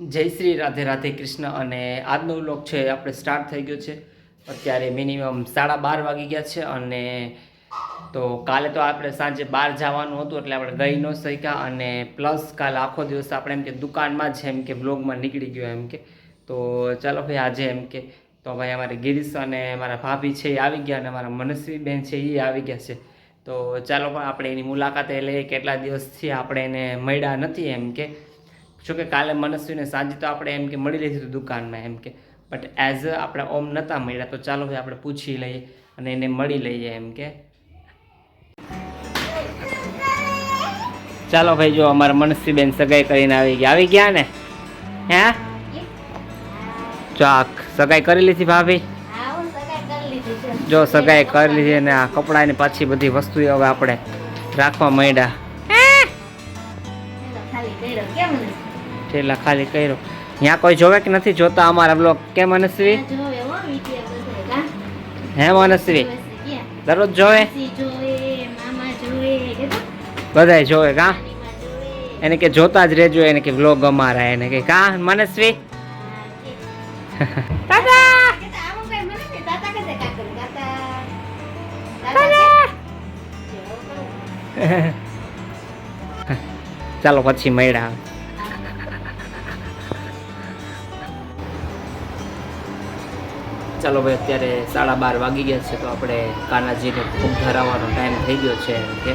જય શ્રી રાધે રાધે કૃષ્ણ અને આજનો વ્લોગ છે આપણે સ્ટાર્ટ થઈ ગયો છે. અત્યારે મિનિમમ સાડા બાર વાગી ગયા છે અને તો કાલે તો આપણે સાંજે બહાર જવાનું હતું એટલે આપણે ગઈ ન શક્યા અને પ્લસ કાલે આખો દિવસ આપણે એમ કે દુકાનમાં જ એમ કે બ્લોગમાં નીકળી ગયો એમ કે. તો ચાલો ભાઈ આજે એમ કે તો ભાઈ અમારે ગિરીશ અને મારા ભાભી છે એ આવી ગયા અને મારા મનસ્વી બહેન છે એ આવી ગયા છે. તો ચાલો પણ આપણે એની મુલાકાતે લઈએ. કેટલા દિવસથી આપણે એને મળ્યા નથી એમ કે. જોકે કાલે મનસ્વીને સાંજે તો આપણે એમ કે મળી લીધું હતું દુકાનમાં એમ કે બટ એઝ આપણે ઓમ નહોતા મળ્યા, તો ચાલો ભાઈ આપણે પૂછી લઈએ અને એને મળી લઈએ એમ કે. ચાલો ભાઈ, જો અમારા મનસ્વીબેન સગાઈ કરીને આવી ગયા. આવી ગયા ને? હે? ચાક સગાઈ કરી લીધી ભાભી? જો સગાઈ કરી લીધી અને આ કપડાની પાછી બધી વસ્તુ હવે આપણે રાખવા માંડ્યા. ઠેલા ખાલી કર્યો. ત્યાં કોઈ જોવે કે નથી જોતા અમારા બ્લોગ કેમ મનસ્વી હે મનસ્વી દરરોજ જોવે? બધા જોવે કા એને કે જોતા જ રહેજો એને કે બ્લોગ અમારા એને કે કા? મનસ્વી? ચાલો પછી મળ્યા. ચાલો ભાઈ અત્યારે સાડા બાર વાગી ગયા છે તો આપણે કાનાજીને ખૂબ ધરાવવાનો ટાઈમ થઈ ગયો છે એમ કે.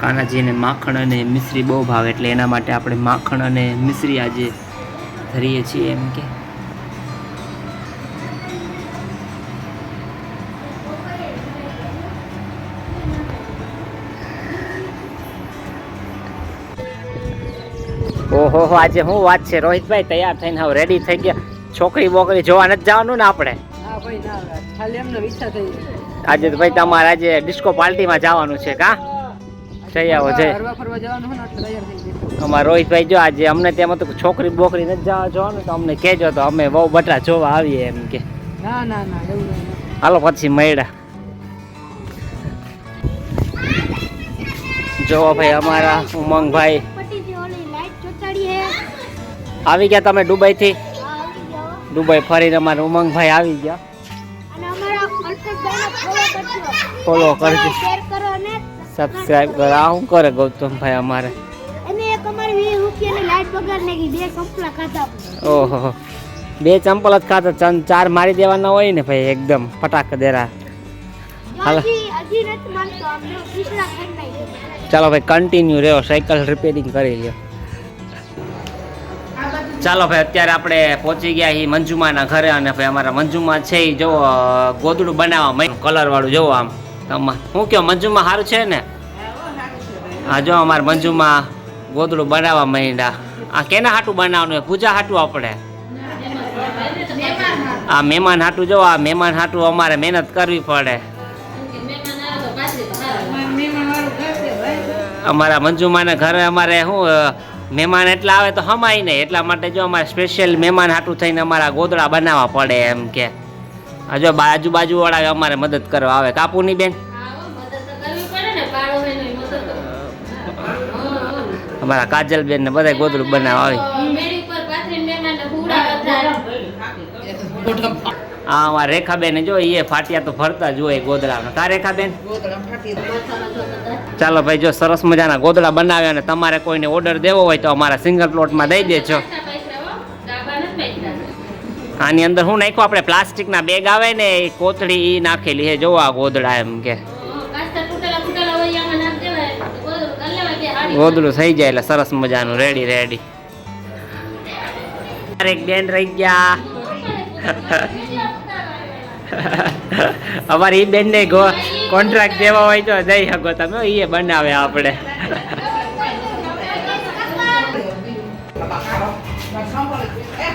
કાનાજીને માખણ અને મિશ્રી બહુ ભાવે એટલે એના માટે આપણે માખણ અને મિશ્રી આજે ધરીએ છીએ એમ કે. ઓહો હો આજે શું વાત છે? રોહિતભાઈ તૈયાર થઈને હવે રેડી થઈ ગયા. છોકરી બોકરી જોવા નથી જવાનું ને આપણે? આજે તો ભાઈ તમારે આજે ડિસ્કો પાર્ટીમાં જવાનું છે કા? જઈ આવો જય અમારા રોહિતભાઈ જો આજે અમને તેમાં તો છોકરી બોકરી નથી જવા જવાનું તો અમને કહેજો તો અમે બહુ બટા જોવા આવીએ એમ કે. ના ના ના હાલો પછી મળ્યા. જોવા ભાઈ અમારા ઉમંગભાઈ. આવી ગયા તમે દુબઈથી? દુબઈ ફરીને અમારા ઉમંગભાઈ આવી ગયા. ફોલો કરજો. સબસ્ક્રાઇબ કરો આ શું કરે ગૌતમભાઈ અમારે? ઓહો. બે ચંપલ જ ખાતા ચાર મારી દેવાના હોય ને ભાઈ એકદમ ફટાક દેરા. હાલો. ચાલો ભાઈ કન્ટિન્યુ રહ્યો. સાયકલ રિપેરિંગ કરી લ્યો. ચાલો ભાઈ, અત્યારે આપણે પહોંચી ગયા છીએ મંજુમાના ઘરે અને ભાઈ અમારા મંજુમા છે એ જો ગોદડું બનાવવા કલર વાળું જોવો આમ. હું કયો મંજુમા સારું છે ને? હા, જો અમારા મંજુમા ગોદડું બનાવવા માંડ્યા. આ કેના હાટું બનાવવાનું પૂજા હાટું આપણે? આ મહેમાન હાટું જો આ મહેમાન હાટું અમારે મહેનત કરવી પડે. અમારા મંજુમાના ઘરે અમારે શું મહેમાન એટલા આવે તો હમાય નહીં. એટલા માટે જો અમારે સ્પેશિયલ મહેમાન હાટું થઈને અમારા ગોદડા બનાવવા પડે એમ કે. જો બાજુ વાળા અમારે મદદ કરવા આવે. કાપુની બેન? અમારા કાજલ બેન ને બધા ગોદડું બનાવવા આવે. અમારા રેખાબેન જો એ ફાટિયા તો ફરતા જ હોય ગોદડા કા રેખાબેન? ચાલો ભાઈ, જો સરસ મજાના ગોદડા બનાવ્યા અને તમારે કોઈને ઓર્ડર દેવો હોય તો અમારા સિંગલ પ્લોટમાં દઈ દેજો. આની અંદર શું નાખ્યું? આપણે પ્લાસ્ટિકના બેગ આવે ને, એ કોથળી એ નાખેલી છે. જોવો આ ગોદડા એમ કે. ગોદડું થઈ જાય એટલે સરસ મજાનું રેડી રેડી એક બેન રહી ગયા. અમારી બેન ને કોન્ટ્રાક્ટ દેવા હોય તો જઈ શકો તમે એ બનાવે આપણે.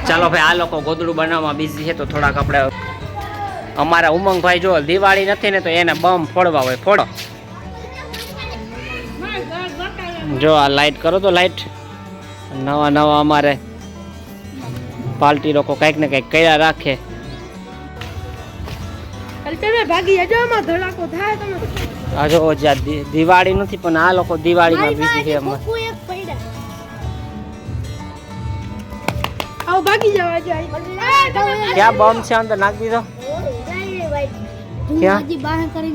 ચાલો ભાઈ, આ લોકો ગોદડું બનાવવામાં બિઝી છે, તો થોડાક આપણે અમારા ઉમંગભાઈ જો દિવાળી નથી ને, તો એને બમ ફોડવા હોય. ફોડો. જો આ લાઈટ કરો તો લાઈટ નવા નવા અમારે પાર્ટી લોકો કંઈક ને કંઈક કર્યા રાખે. તમે ભાગી જજો આમાં ધડાકો થાય તમે આ જો જ્યાં દિ- દિવાળી નથી પણ આ લોકો દિવાળીમાં બીજી છે એમાં. આવો ભાગી જવા જાય ક્યાં બોમ્બ છે અંદર? નાખી દીધો. ક્યાં?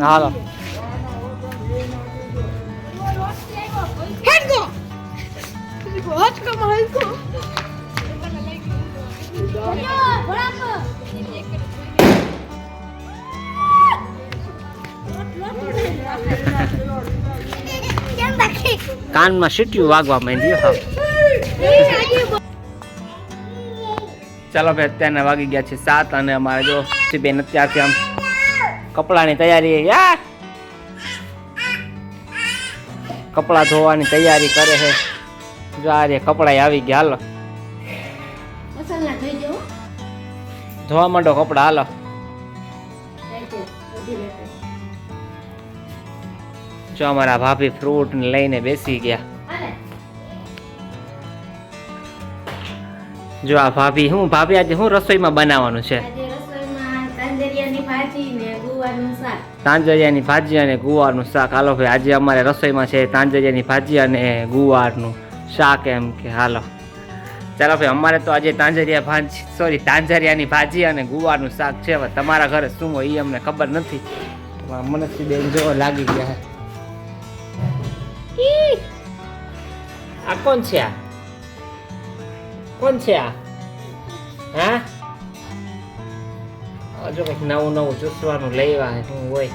હાલો. હેડકો. હચકો માં કાનમાં સીટીયું વાગવા માંડ્યું હા. ચાલો ભાઈ અત્યારના વાગી ગયા છે સાત અને અમારે જો બેન અત્યારથી આમ કપડાની તૈયારી યાર! કપડાં ધોવાની તૈયારી કરે છે. જો આ રે કપડાં આવી ગયા હાલો. ધોવા માંડો કપડાં હાલો. જો અમારા ભાભી ફ્રૂટ લઈને બેસી ગયા. જો આ ભાભી હું ભાભી આજે હું રસોઈમાં બનાવવાનું છે? તાંજરિયાની ભાજી અને ગુવારનું શાક. હાલો ભાઈ આજે અમારે રસોઈમાં છે તાંજરિયાની ભાજી અને ગુવારનું શાક એમ કે હાલો. ચાલો ભાઈ અમારે તો આજે તાંજરિયા ભાજી સોરી તાંજરિયાની ભાજી અને ગુવારનું શાક છે. તમારા ઘરે શું હોય એ અમને ખબર નથી. મનસી બેન જો લાગી ગયા આ કોણ છે આ? કોણ છે આ? હા? હજુ કંઈક નવું નવું ચૂસવાનું લેવા શું હોય.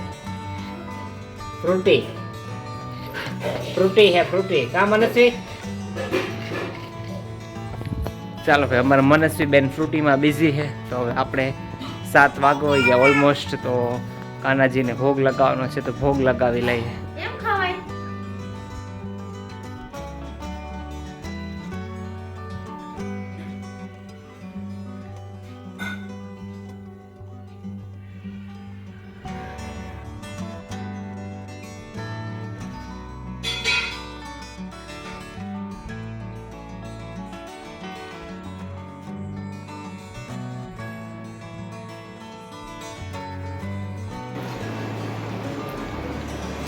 ફ્રૂટી. ફ્રૂટી હે, ફ્રૂટી. કા મનસ્વી? ચાલો ભાઈ, અમારા મનસ્વી બેન ફ્રૂટીમાં બિઝી છે, તો હવે આપણે સાત વાગો હોય ગયા ઓલમોસ્ટ તો કાનાજીને ભોગ લગાવવાનો છે, તો ભોગ લગાવી લઈએ.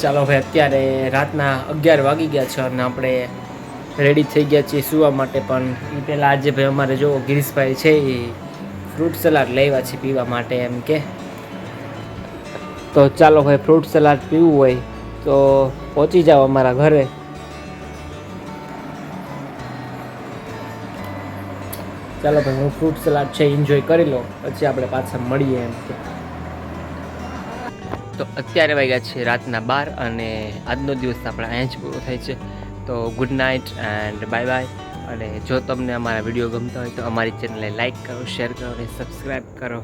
ચાલો ભાઈ અત્યારે રાતના અગિયાર વાગી ગયા છે અને આપણે રેડી થઈ ગયા છીએ સુવા માટે પણ. એ પહેલાં આજે ભાઈ અમારે જો ગિરીશભાઈ છે એ ફ્રૂટ સલાડ લેવા છે પીવા માટે એમ કે. તો ચાલો ભાઈ ફ્રૂટ સલાડ પીવું હોય તો પહોંચી જાઓ અમારા ઘરે. ચાલો ભાઈ હું ફ્રૂટ સલાડ છે એન્જોય કરી લો પછી આપણે પાછા મળીએ એમ કે. તો અત્યારે વાગ્યા છે રાતના બાર અને આજનો દિવસ આપણે અહીંયા જ પૂરો થાય છે. તો good night and bye bye અને જો તમને અમારા વીડિયો ગમતા હોય તો અમારી ચેનલને લાઇક કરો શેર કરો અને સબસ્ક્રાઈબ કરો.